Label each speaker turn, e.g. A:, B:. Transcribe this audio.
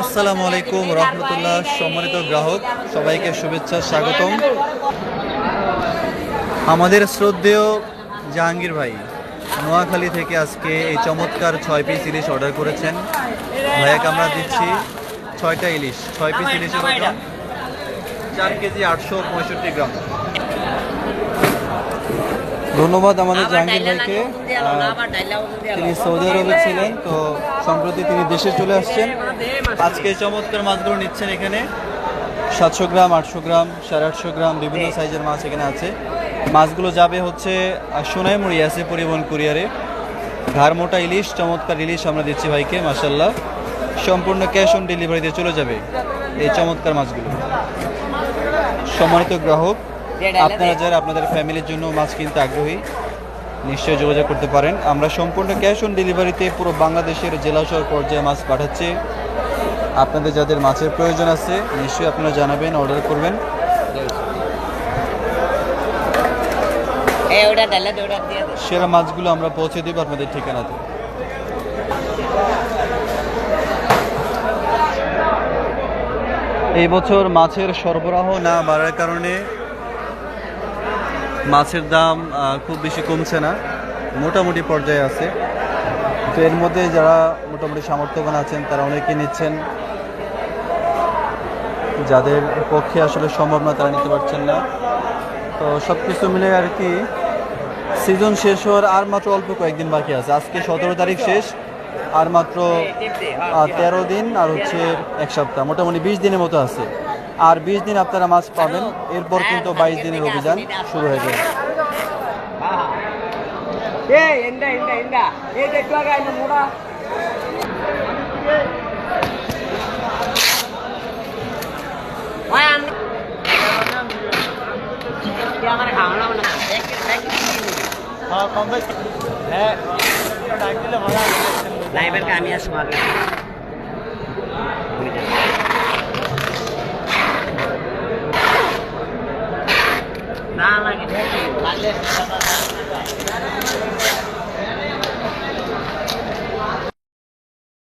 A: আসসালামু আলাইকুম রহমতুল্লাহ সম্মানিত গ্রাহক সবাইকে শুভেচ্ছা স্বাগতম। আমাদের শ্রদ্ধেয় জাহাঙ্গীর ভাই নোয়াখালী থেকে আজকে এই চমৎকার ছয় পিস ইলিশ অর্ডার করেছেন। ভাইয়াকে আমরা দিচ্ছি ছয়টা ইলিশ ছয় পিস ইলিশের ওজন চার কেজি আটশো পঁয়ষট্টি গ্রাম। ধন্যবাদ আমাদের জাহাঙ্গীর ভাইকে। তিনি সৌদি আরবে ছিলেন তো সম্প্রতি তিনি দেশে চলে আসছেন। আজকে চমৎকার মাছগুলো নিচ্ছেন এখানে। সাতশো গ্রাম আটশো গ্রাম সাড়ে আটশো গ্রাম বিভিন্ন সাইজের মাছ এখানে আছে। মাছগুলো যাবে হচ্ছে সোনাইমুড়ি আছে পরিবহন কুরিয়ারে। ঘাড়মোটা ইলিশ চমৎকার ইলিশ আমরা দিচ্ছি ভাইকে মাসাল্লাহ সম্পূর্ণ ক্যাশ অন ডেলিভারিতে চলে যাবে এই চমৎকার মাছগুলো। সম্মানিত গ্রাহক আপনারা যারা আপনাদের ফ্যামিলির জন্য মাছ কিনতে আগ্রহী নিশ্চয়ই যোগাযোগ করতে পারেন। আমরা সম্পূর্ণ ক্যাশ অন ডেলিভারিতে পুরো বাংলাদেশের জেলা শহর পর্যায়ে মাছ পাঠাচ্ছি। আপনাদের যাদের মাছের প্রয়োজন আছে নিশ্চয়ই আপনারা জানাবেন অর্ডার করবেন। সেরা মাছগুলো আমরা পৌঁছে দেবো আপনাদের ঠিকানাতে। এই বছর মাছের সরবরাহ না বাড়ার কারণে মাছের দাম খুব বেশি কমছে না, মোটামুটি পর্যায়ে আছে। তো এর মধ্যে যারা মোটামুটি সামর্থ্যবান আছেন, তারা অনেকে নিচ্ছেন। যাদের পক্ষে আসলে সম্ভব না, তারা নিতে পারছেন না। তো সব কিছু মিলে আর কি সিজন শেষ হওয়ার আর মাত্র অল্প কয়েকদিন বাকি আছে। আজকে সতেরো তারিখ শেষ, আর মাত্র তেরো দিন, আর হচ্ছে এক সপ্তাহ। মোটামুটি বিশ দিনের মতো আছে। আর বিশ দিন আপনারা মাছ পাবেন এরপর কিন্তু বাইশ দিনের অভিযান শুরু হয়ে যাবে
B: হ্যাঁ ডাক ভালো নাই আমি আসব আগে না লাগে